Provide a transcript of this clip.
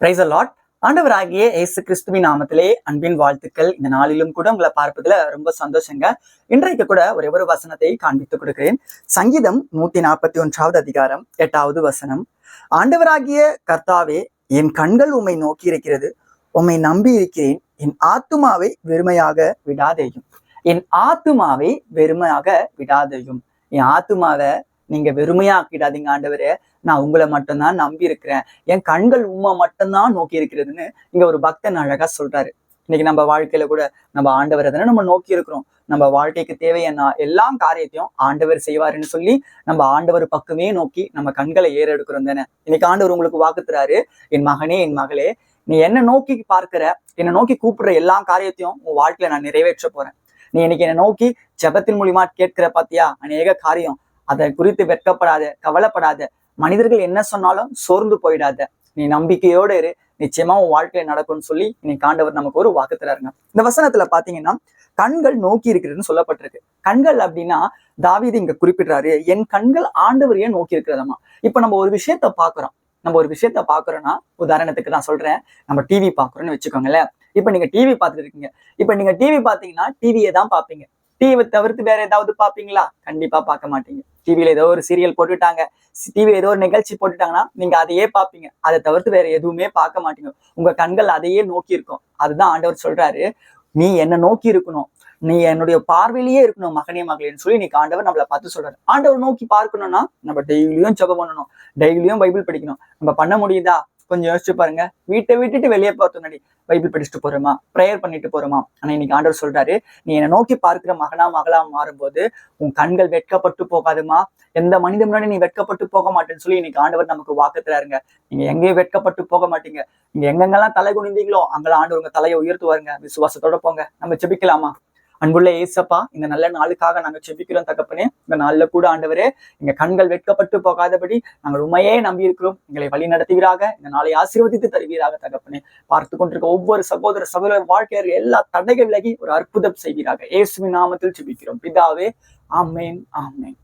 Price lot ஆண்டவராகிய இயேசு கிறிஸ்துவின் நாமத்திலே அன்பின் வாழ்த்துக்கள். இந்த நாளிலும் கூட உங்களை பார்ப்பதுல ரொம்ப சந்தோஷங்க. இன்றைக்கு கூட ஒரே ஒரு வசனத்தை காண்பித்துக் கொடுக்கிறேன். சங்கீதம் நூத்தி நாற்பத்தி ஒன்றாவது அதிகாரம் எட்டாவது வசனம். ஆண்டவராகிய கர்த்தாவே என் கண்கள் உம்மை நோக்கி இருக்கிறது. உம்மை நம்பி இருக்கிறேன். என் ஆத்துமாவை வெறுமையாக விடாதேயும். என் ஆத்துமாவை வெறுமையாக விடாதேயும். என் ஆத்துமாவை நீங்க வெறுமையாக்கிடாதீங்க ஆண்டவரே. நான் உங்களை மட்டும்தான் நம்பி இருக்கிறேன் என் கண்கள் உண்மை மட்டும்தான் நோக்கி இருக்கிறதுன்னு இங்க ஒரு பக்தன் அழகா சொல்றாரு. இன்னைக்கு நம்ம வாழ்க்கையில கூட நம்ம ஆண்டவரை தானே நம்ம நோக்கி இருக்கிறோம் நம்ம வாழ்க்கைக்கு தேவையான எல்லா காரியத்தையும் ஆண்டவர் செய்வாருன்னு சொல்லி நம்ம ஆண்டவர் பக்கமே நோக்கி நம்ம கண்களை ஏறெடுக்கிறோம் தானே. இன்னைக்கு ஆண்டவர் உங்களுக்கு வாக்குத்துறாரு என் மகனே என் மகளே நீ என்ன நோக்கி பார்க்கிற என்னை நோக்கி கூப்பிடுற எல்லா காரியத்தையும் உன் வாழ்க்கையில நான் நிறைவேற்ற போறேன். நீ இன்னைக்கு என்னை நோக்கி ஜெபத்தின் மூலியமா கேட்கிற பாத்தியா? அநேக காரியம். அதை குறித்து வெட்கப்படாத கவலைப்படாத மனிதர்கள் என்ன சொன்னாலும் சோர்ந்து போயிடாத. நீ நம்பிக்கையோட இரு. நிச்சயமா உன் வாழ்க்கையில நடக்கும்னு சொல்லி இன்னைக்கு ஆண்டவர் நமக்கு ஒரு வாக்கு தராருங்க. இந்த வசனத்துல பாத்தீங்கன்னா கண்கள் நோக்கி இருக்கிறதுன்னு சொல்லப்பட்டிருக்கு. கண்கள் அப்படின்னா தாவீது இங்க குறிப்பிடுறாரு என் கண்கள் ஆண்டவரையே நோக்கி இருக்கிறதம்மா? இப்ப நம்ம ஒரு விஷயத்த பாக்குறோம். நம்ம ஒரு விஷயத்த பாக்குறோம்னா உதாரணத்துக்கு நான் சொல்றேன் நம்ம டிவி பாக்குறோம்னு வச்சுக்கோங்களேன். இப்ப நீங்க டிவி பார்த்துட்டு இருக்கீங்க. இப்ப நீங்க டிவி பாத்தீங்கன்னா டிவியை தான் பாப்பீங்க டிவி தவிர்த்து வேற ஏதாவது பாப்பீங்களா கண்டிப்பா பார்க்க மாட்டீங்க. டிவியில ஏதோ ஒரு சீரியல் போட்டுட்டாங்க. டிவியில ஏதோ ஒரு நிகழ்ச்சி போட்டுட்டாங்கன்னா நீங்க அதையே பார்ப்பீங்க. அதை தவிர்த்து வேற எதுவுமே பார்க்க மாட்டீங்க. உங்க கண்கள் அதையே நோக்கி இருக்கும். அதுதான் ஆண்டவர் சொல்றாரு. நீ என்ன நோக்கி இருக்கணும். நீ என்னுடைய பார்வையிலேயே இருக்கணும் மகனே மகளேன்னு சொல்லி நீ ஆண்டவர் நம்மளை பார்த்து சொல்றாரு. ஆண்டவர் நோக்கி பார்க்கணும்னா நம்ம டெய்லியும் ஜெபம் பண்ணணும். டெய்லியும் பைபிள் படிக்கணும். நம்ம பண்ண முடியுதா? கொஞ்சம் யோசிச்சு பாருங்க. வீட்டை விட்டுட்டு வெளியே போறது முன்னாடி பைபிள் படிச்சுட்டு போறோமா? ப்ரேயர் பண்ணிட்டு போறோமா? ஆனா இன்னைக்கு ஆண்டவர் சொல்றாரு நீ என்னை நோக்கி பார்க்கிற மகனா மகளா மாறும்போது உன் கண்கள் வெட்கப்பட்டு போகாதுமா? எந்த மனித முன்னாடி நீ வெட்கப்பட்டு போக மாட்டேன்னு சொல்லி இன்னைக்கு ஆண்டவர் நமக்கு வாக்கு தராருங்க. நீங்க எங்கேயும் வெட்கப்பட்டு போக மாட்டீங்க. நீங்க எங்கெங்கெல்லாம் தலை குனிந்தீங்களோ அங்கெல்லாம் ஆண்டவர் உங்க தலையை உயர்த்துவாருங்க. விசுவாசத்தோட போங்க. நம்ம செபிக்கலாமா அன்புள்ள ஏசப்பா இந்த நல்ல நாளுக்காக நாங்க செபிக்கிறோம் தகப்பனே. இந்த நாள்ல கூட ஆண்டவரே எங்கள் கண்கள் வெட்கப்பட்டு போகாதபடி நாங்கள் உண்மையே நம்பி இருக்கிறோம் எங்களை வழி நடத்துவீராக இந்த நாளை ஆசீர்வதித்து தருவீராக தகப்பனே. பார்த்து கொண்டிருக்க ஒவ்வொரு சகோதர சகோதர வாழ்க்கையர் எல்லா தடைகள் விலகி ஒரு அற்புதம் செய்வீராக. இயேசுவின் நாமத்தில் செபிக்கிறோம். பிதாவே ஆமேன் ஆமேன்.